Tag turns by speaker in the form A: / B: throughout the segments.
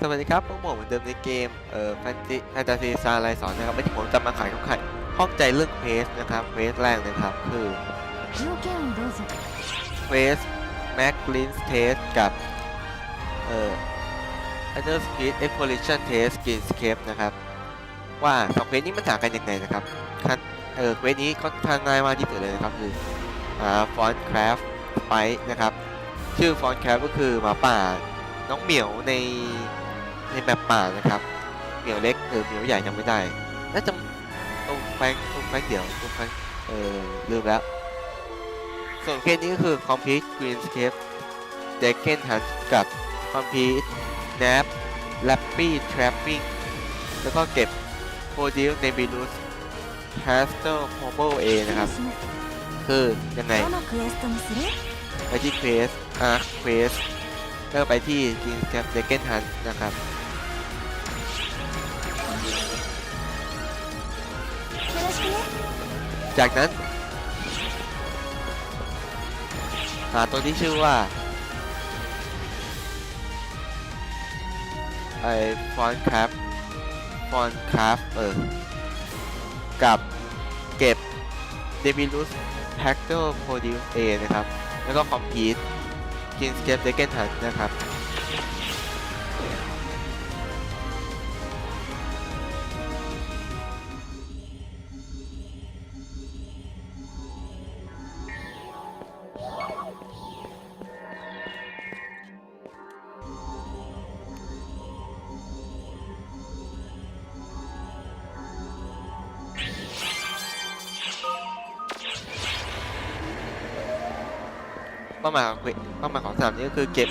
A: สวัสดีครับพวกผมเหมือนเดิมในเกมเอ่อแฟนซีแฟนตาซีซาไลสอนนะครับวันนี้ผมจะมาขายข้อใครข้องใจเรื่องเคสนะครับเคสแรกนะครับคือเคสแม็กลินส์เทสกับเอ่อ Under Speed Exploration Test Greenscape นะครับ ว่าสองเคสนี้มันต่างกันยังไงนะครับคันเออเคสนี้ค่อนข้างง่ายมากที่สุดเลยนะครับคืออ่าฟอนต์คราฟไปนะครับ ชื่อฟอนต์คราฟก็คือหมาป่าน้องเหมียวใน ในแบบป่านะครับเหมียวเล็กหรือเหมียวใหญ่ยังไม่ได้น่าจะตรงแฟงตรงแฟงเดี๋ยวตรงแฟงเออลืมแล้ว ส่วนเกมนี้ก็คือ Complete Greenscape d e c น e n นกับ Complete Nap Lappy Trapping แล้วก็เก็บโ Produce Nebulous Castle Combo A นะครับ คือยังไง
B: ไปที่ Quest Arc เควส์แล้ว
A: ไปที่กรีนสเคปเด d e c k e n นนะครับ จากนั้นหาตัวที่ชื่อว่าไอฟอนคราฟฟอนคราฟเออ กับเก็บเดบิลุสแพ็กเตอร์โปรดิวเอนะครับ แล้วก็คอมพีทกินสเก็ตเดเกนทันนะครับ เป้าหมายของเป้าหมายของสนามนี้ก็คือเก็บ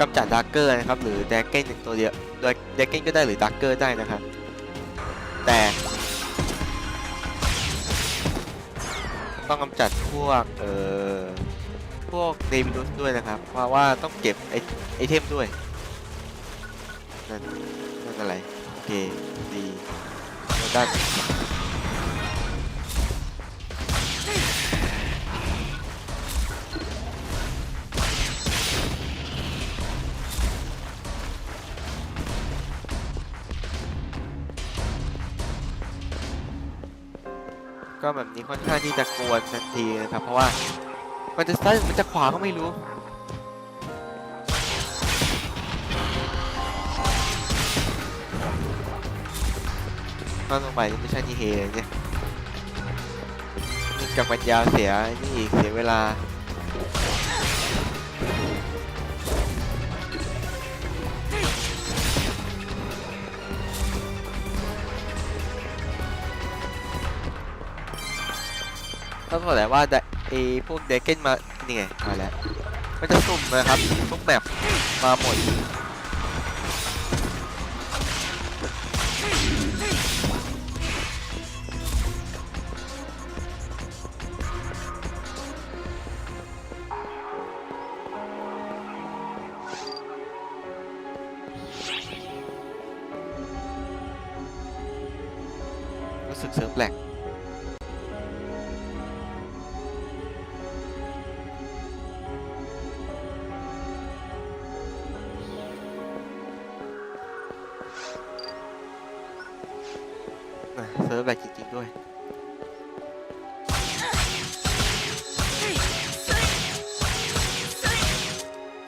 A: กำจัดดักเกอร์นะครับหรือแดกเก้นหนึ่งตัวเดียวโดยแดกเก้นก็ได้หรือดักเกอร์ได้นะครับแต่ต้องกำจัดพวกเอ่อพวกเดวิลุสด้วยนะครับ เพราะว่าต้องเก็บไอไอเทมด้วยนั่นนั่นอะไรโอเคดีแล้วด้าน ก็แบบนี้ค่อนข้างที่จะกวนทันทีนะครับ เพราะว่ามันจะซ้ายมันจะขวาก็ไม่รู้มาลงไปไม่ใช่ที่เฮเลยเนี่ยนี่กับปัญญาเสียนี่อีกเสียเวลา ต้องบอกและว่าไดไอพวกเดกเกนมานี่ไงมาแล้วมันจะสุ่มนะครับทุกแบบมาหมดรู้สึกเสริมแปลก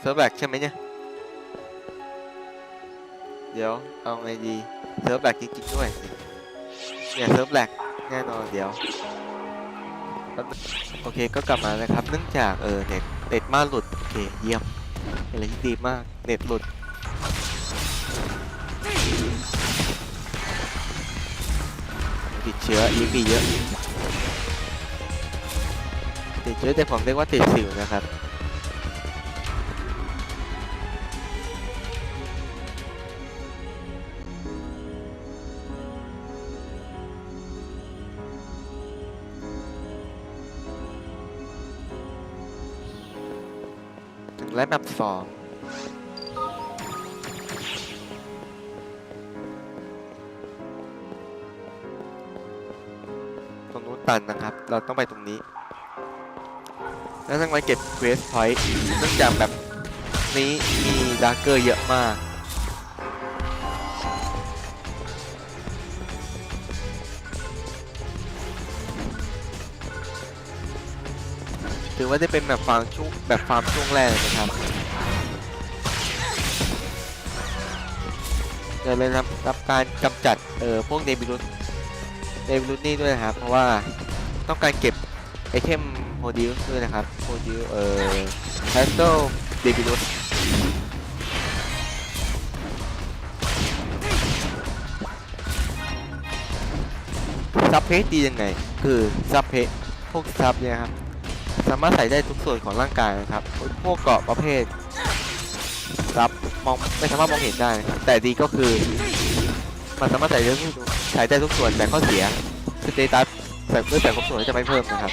A: ซิร์ฟแบกใช่ไหมเนี่ย เดี๋ยวเอาไงดีเซิร์ฟแบกจริงๆด้วยเนี่ยเซิร์ฟแบกแน่นอนเดี๋ยวโอเคก็กลับมานะครับ เนื่องจากเออเน็ตเน็ตมาหลุดโอเคเยี่ยมเป็นอะไรที่ดีมากเน็ตหลุดติดเชื้อ EB เยอะติดเชื้อแต่ผมเรียกว่าติดสิวนะครับ และแบบสองตรงนู้นตันนะครับ เราต้องไปตรงนี้ แล้วต้องไปเก็บเควสพอยต์เนื่องจากแบบนี้มีดาร์เกอร์เยอะมาก ถือว่าได้เป็นแบบฟาร์มช่วงแบบฟาร์มช่วงแรกนะครับเดี๋ยวเลยรับรับการกำจัดเอ่อพวกเดบิลุสเดบิลุสนี่ด้วยนะครับ เพราะว่าต้องการเก็บไอเทมโมดิลด้วยนะครับโมดิลเอ่อแฮสโตเดบิลุสซับเพจดียังไง คือซับเพจพวกซับเนี่ยครับ สามารถใส่ได้ทุกส่วนของร่างกายนะครับ พวกเกราะประเภทรับมองไม่สามารถมองเห็นได้นะครับแต่ดีก็คือมันสามารถใส่ได้ทุกใส่ได้ทุกส่วนแต่ข้อเสียสเตตัสใส่เมื่อใส่ครบส่วนจะไม่เพิ่มนะครับ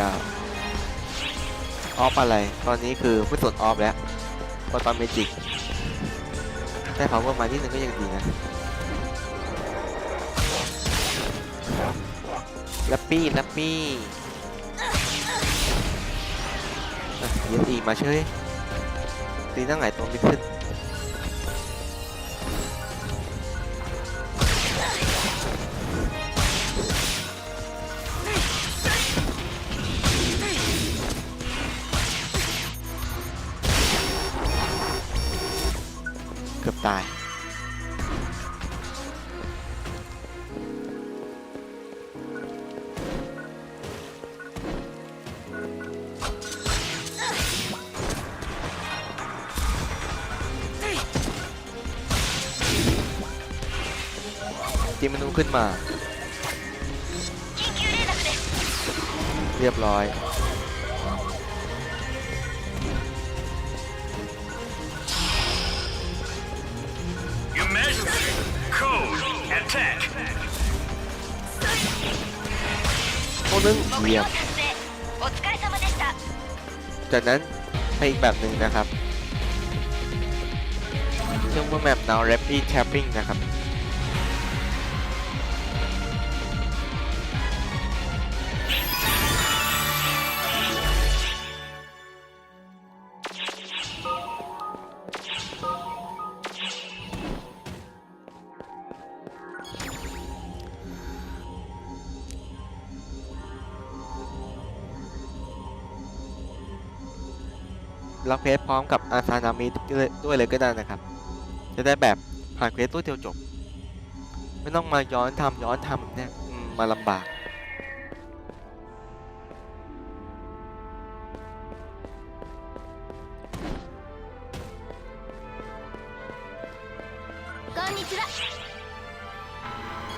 A: ดาวออฟอะไร ตอนนี้คือไม่สนออฟแล้วพอตอนเมจิกได้ power มานิดนึงก็ยังดีนะแลปปี้แลปปี้อะเยอีมาเชยตีนั่งไหนตัวไม่ขึ้น ตีมนูขึ้นมา เรียบร้อย โอ้นึงเยี่ยมจากนั้นให้อีกแบบหนึ่งนะครับ ซึ่งว่าแมป now รปปี้แทปปิ้งนะครับ ควสพร้อมกับอาซานามิด้วยเลยก็ได้นะครับ จะได้แบบผ่านเควสตัวเดียวจบ ไม่ต้องมาย้อนทำย้อนทำเนี่ยมาลำบาก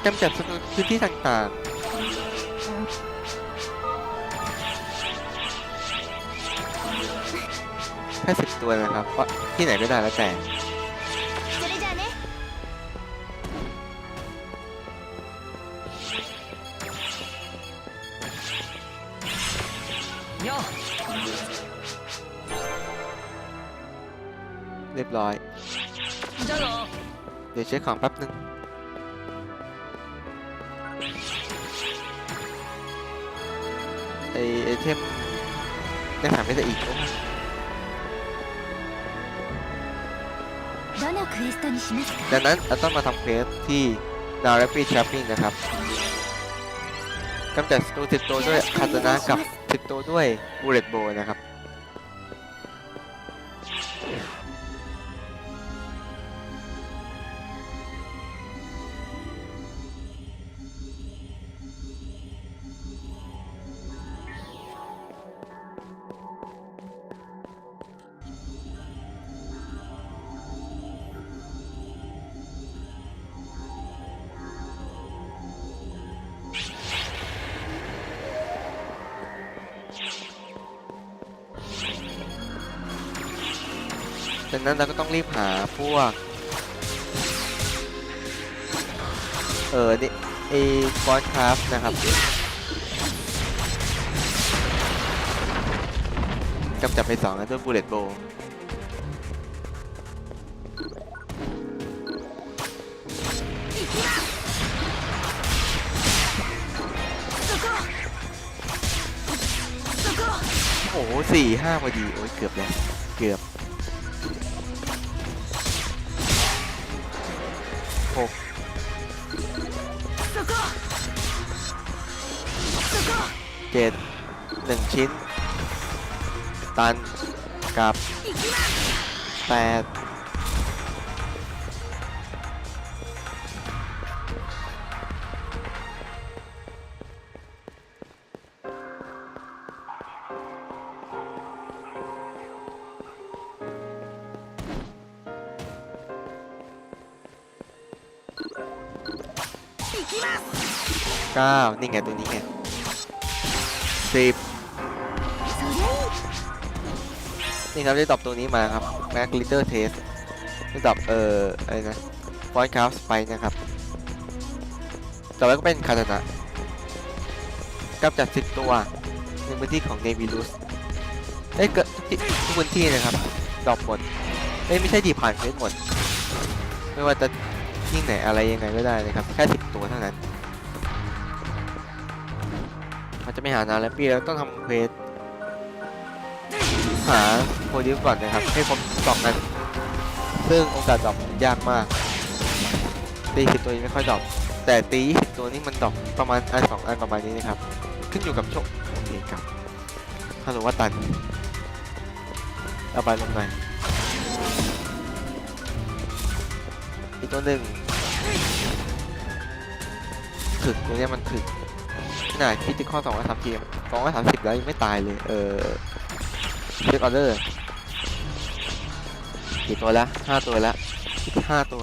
A: กมจับสนุรูพื้นที่ต่างๆ ค่สิบตัวนะครับ เพราะที่ไหนก็ได้แล้วแต่เรียบร้อย เดี๋ยวเช็คของแป๊บนึงไอไอเทมได้หาไม่ได้อีก ดังนั้นเราต้องมาทำเควสที่ Now Rapid Trapping นะครับกำจัดศัตรูสิบตัวด้วยคาตานะกับสิบตัวด้วยบูเลตโบนะครับ จากนั้นเราก็ต้องรีบหาพวก เออนี่ไอ้ฟอนคราฟนะครับกำจับไปสองแล้วด้วยบูเลตโบโอ้โหสี่ห้าพอดี โอ้ยเกือบแล้ว เกือบ จ็ดหนึ่งชิ้น ตันกับแปดเก้านี่ไงตัวนี้ไง สินี่ครับได้ตอบตัวนี้มาครับแม็กลิเตอร์เทสตอบเอออะไรนะฟอยคัฟสไปนะครับต่อไปก็เป็นคาตานะกับจัดสิบตัวในพื้นที่ของเนวิลุสได้เกิดทุกพื้นที่นะครับดอกหมดไม่ใช่ดีผ่านเฟสหมด ไม่ว่าจะที่ไหนอะไรยังไงก็ได้นะครับแค่ เราจะไม่หานานแล้วปีแล้วต้องทำเควสหาโพดิวก่อนนะครับ ให้ครบสองอัน ซึ่งโอกาสดรอปยากมาก ตีสิบตัวนี้ไม่ค่อยดรอปแต่ตีสิบตัวนี้มันดรอปประมาณอันสองอันประมาณนี้นะครับ ขึ้นอยู่กับโชคโอเคครับฮัลโหลว่าตันเอาไปลงไหนอีกตัวหนึ่งถึกตัวนี้มันถึก ขนาดคิดที่ข้อสองร้อยสามสิบสองร้อยสามสิบแล้วยังไม่ตายเลย เออเช็คออเดอร์กี่ตัวแล้วห้าตัวแล้วห้าตัว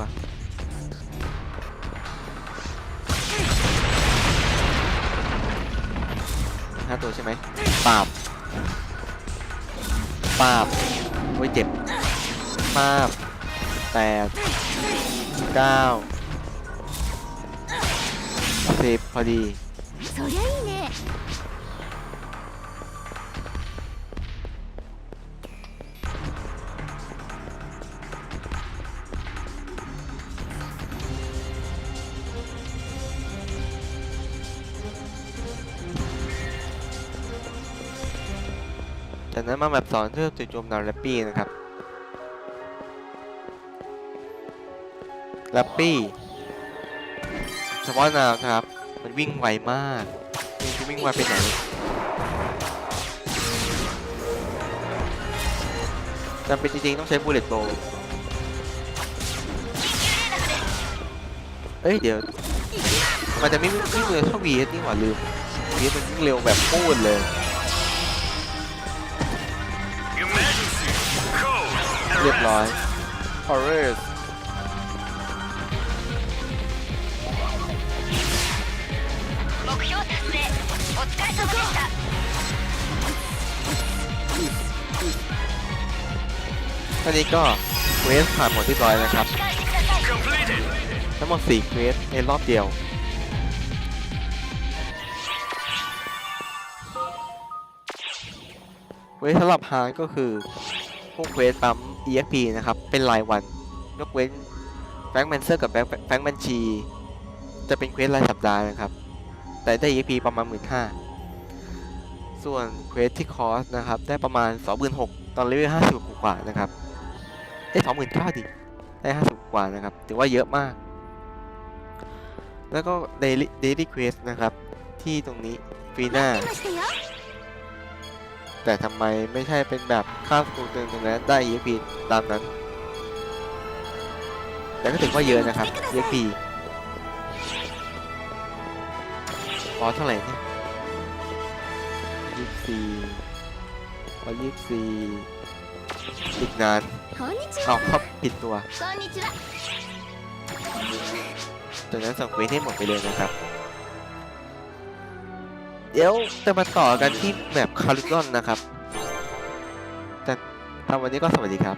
A: ห้าตัวใช่ไหมปาบปาบโอ้ยเจ็บปาบแปดเก้าสิบพอดี
B: そりゃいいね
A: จากนั้นมาแบบสอนเพื่อจู่โจมนาวแรปปี้นะครับแรปปี้เฉพาะนาวนะครับ มันวิ่งไวมากมันวิ่งไวไปไหนจำเป็นจริงๆต้องใช้บูเลตโบเอ้ยเดี๋ยว มันจะไม่วิ่งวิ่งเร็วเท่าวีนี่หว่าลืมวีมันวิ่งเร็วแบบพูดเลยเรียบร้อย Horrors
C: 目標達成お疲れ様でした
A: ตอนนี้ก็เควสผ่านหมดเรียบร้อยแล้วครับ
C: 帰してください
D: Completed.
A: ทั้งหมด4เควสในรอบเดียว เควสสำหรับฮาร์ดก็คือ พวกเควสปั๊ม EXP นะครับ เป็นรายวัน ยกเว้นแฟงแมนเซอร์กับแฟงแมนชี จะเป็นเควสรายสัปดาห์นะครับ แต่ได้ EP ประมาณ 15,000ส่วนเควสที่คอสนะครับ ได้ประมาณ 26,000ตอนเลเวล50กว่านะครับ ได้29,000ดิได้ 50 กว่านะครับ ถือว่าเยอะมาก แล้วก็เดลี่เควสนะครับ ที่ตรงนี้ฟีน่าแต่ทำไมไม่ใช่เป็นแบบค่าสกูตึงตรงนั้นได้ EP ตามนั้น แต่ก็ถือว่าเยอะนะครับ EP พอเท่าไหร่เนี่ยยี่สี่พอยี่สี่อีกนานเอาครับผิดตัวตัวนั้นสังเวทให้หมดไปเลยนะครับ เดี๋ยวจะมาต่อกันที่แบบคาริกอนนะครับ แต่ทำวันนี้ก็สวัสดีครับ